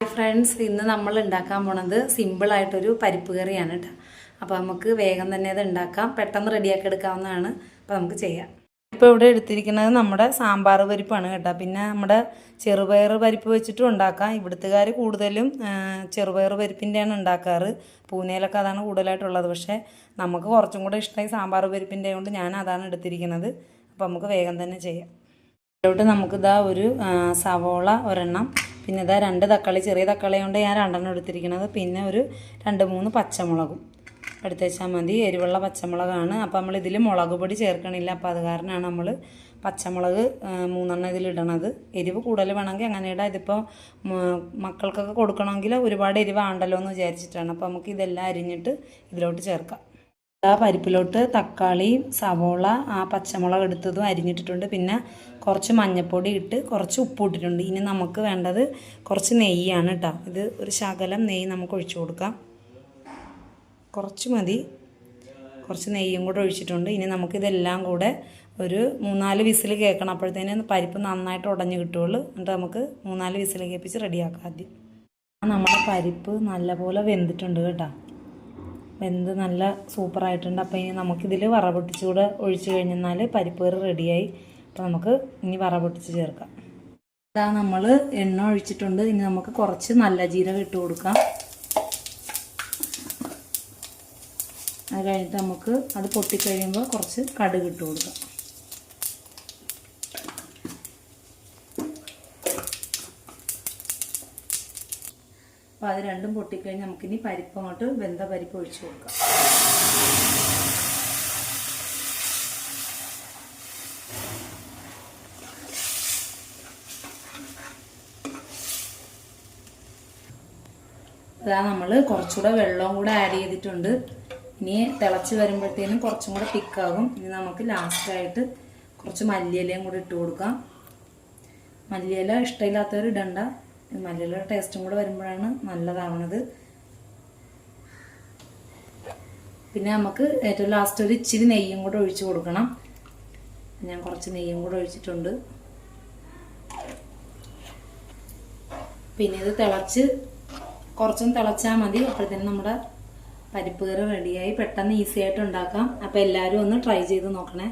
Friends ഇന്ന് നമ്മൾ ഉണ്ടാക്കാൻ പോണത് സിമ്പിളായിട്ടൊരു പരിപ്പ് കറിയാണ് കേട്ടോ അപ്പോൾ നമുക്ക് വേഗം തന്നെ അത് ഉണ്ടാക്കാം. പെട്ടെന്ന് റെഡിയാക്കി എടുക്കാവുന്നതാണ്. അപ്പോൾ നമുക്ക് ചെയ്യാം. ഇപ്പോൾ ഇവിടെ എടുത്തിരിക്കുന്നത് നമ്മുടെ സാമ്പാർ പരിപ്പാണ് കേട്ടോ. പിന്നെ നമ്മുടെ ചെറുപയർ പരിപ്പ് വെച്ചിട്ടും ഉണ്ടാക്കാം. ഇവിടുത്തുകാർ കൂടുതലും ചെറുപയർ പരിപ്പിന്റെയാണ് ഉണ്ടാക്കാറ്. പൂനെയിലൊക്കെ അതാണ് കൂടുതലായിട്ടുള്ളത്. പക്ഷേ നമുക്ക് കുറച്ചും കൂടെ ഇഷ്ടമായി സാമ്പാർ പരിപ്പിന്റെ കൊണ്ട് ഞാൻ അതാണ് എടുത്തിരിക്കുന്നത്. അപ്പോൾ നമുക്ക് വേഗം തന്നെ ചെയ്യാം. ഇതിലോട്ട് നമുക്കിതാ ഒരു സവോള ഒരെണ്ണം പിന്നെ ഇതാ രണ്ട് തക്കാളി ചെറിയ തക്കാളി കൊണ്ട് ഞാൻ രണ്ടെണ്ണം എടുത്തിരിക്കുന്നത്. പിന്നെ ഒരു രണ്ട് മൂന്ന് പച്ചമുളകും. എടുത്ത് വെച്ചാൽ മതി. എരിവുള്ള പച്ചമുളകാണ്. അപ്പോൾ നമ്മൾ ഇതിൽ മുളക് പൊടി ചേർക്കണില്ല. അപ്പോൾ അത് കാരണമാണ് നമ്മൾ പച്ചമുളക് മൂന്നെണ്ണം ഇതിൽ ഇടണത്. എരിവ് കൂടുതൽ വേണമെങ്കിൽ അങ്ങനെ ഇടാം. ഇതിപ്പോൾ മക്കൾക്കൊക്കെ കൊടുക്കണമെങ്കിൽ ഒരുപാട് എരിവ് ആണ്ടല്ലോ എന്ന് വിചാരിച്ചിട്ടാണ്. അപ്പോൾ നമുക്ക് ഇതെല്ലാം അരിഞ്ഞിട്ട് ഇതിലോട്ട് ചേർക്കാം. ആ പരിപ്പിലോട്ട് തക്കാളി സവോള ആ പച്ചമുളക് എടുത്തതും അരിഞ്ഞിട്ടിട്ടുണ്ട്. പിന്നെ കുറച്ച് മഞ്ഞൾപ്പൊടി ഇട്ട് കുറച്ച് ഉപ്പ് ഇട്ടിട്ടുണ്ട്. ഇനി നമുക്ക് വേണ്ടത് കുറച്ച് നെയ്യാണ് കേട്ടോ ഇത് ഒരു ശകലം നെയ്യ് നമുക്ക് ഒഴിച്ചു കൊടുക്കാം. കുറച്ച് മതി. കുറച്ച് നെയ്യും കൂടെ ഒഴിച്ചിട്ടുണ്ട്. ഇനി നമുക്കിതെല്ലാം കൂടെ ഒരു മൂന്നാൽ വിസിൽ കേൾക്കണം. അപ്പോഴത്തേന് പരിപ്പ് നന്നായിട്ട് ഉടഞ്ഞു കിട്ടുള്ളൂ എന്നിട്ട് നമുക്ക് മൂന്നാൽ വിസിൽ കേൾപ്പിച്ച് റെഡിയാക്കാം ആദ്യം. നമ്മുടെ പരിപ്പ് നല്ലപോലെ വെന്തിട്ടുണ്ട് കേട്ടോ. വെന്ത് നല്ല സൂപ്പറായിട്ടുണ്ട്. അപ്പോൾ ഇനി നമുക്കിതിൽ വറപൊട്ടിച്ചുകൂടെ ഒഴിച്ചു കഴിഞ്ഞാൽ പരിപ്പ് കറി റെഡിയായി. അപ്പോൾ നമുക്ക് ഇനി വറപൊട്ടിച്ച് ചേർക്കാം. ഇതാ നമ്മൾ എണ്ണ ഒഴിച്ചിട്ടുണ്ട്. ഇനി നമുക്ക് കുറച്ച് നല്ല ജീരകം ഇട്ട് കൊടുക്കാം. അത് കഴിഞ്ഞിട്ട് നമുക്ക് അത് പൊട്ടിക്കഴിയുമ്പോൾ കുറച്ച് കടുക് ഇട്ട് കൊടുക്കാം. അപ്പോൾ അത് രണ്ടും പൊട്ടിക്കഴിഞ്ഞ് നമുക്കിനി പരിപ്പ് അങ്ങോട്ട് വെന്ത പരിപ്പ് ഒഴിച്ചു കൊടുക്കാം. അതാ നമ്മൾ കുറച്ചുകൂടെ വെള്ളവും കൂടെ ആഡ് ചെയ്തിട്ടുണ്ട്. ഇനി തിളച്ച് വരുമ്പോഴത്തേനും കുറച്ചും കൂടെ തിക്കാകും ഇനി നമുക്ക് ലാസ്റ്റായിട്ട് കുറച്ച് മല്ലിയിലയും കൂടെ ഇട്ട് കൊടുക്കാം. മല്ലിയില ഇഷ്ടമില്ലാത്തവർ ഇടണ്ട. മല്ലിയിലയുടെ ടേസ്റ്റും കൂടെ വരുമ്പോഴാണ് നല്ലതാവണത്. പിന്നെ നമുക്ക് ഏറ്റവും ലാസ്റ്റ് ഒരു ഇച്ചിരി നെയ്യും കൂടെ ഒഴിച്ചു കൊടുക്കണം. ഞാൻ കുറച്ച് നെയ്യും കൂടെ ഒഴിച്ചിട്ടുണ്ട്. പിന്നെ ഇത് തിളച്ച് കുറച്ചും തിളച്ചാൽ മതി. അപ്പോഴത്തേനും നമ്മുടെ പരിപ്പ് കറി റെഡിയായി പെട്ടെന്ന് ഈസി ആയിട്ട് ഉണ്ടാക്കാം. അപ്പോൾ എല്ലാവരും ഒന്ന് ട്രൈ ചെയ്ത് നോക്കണേ.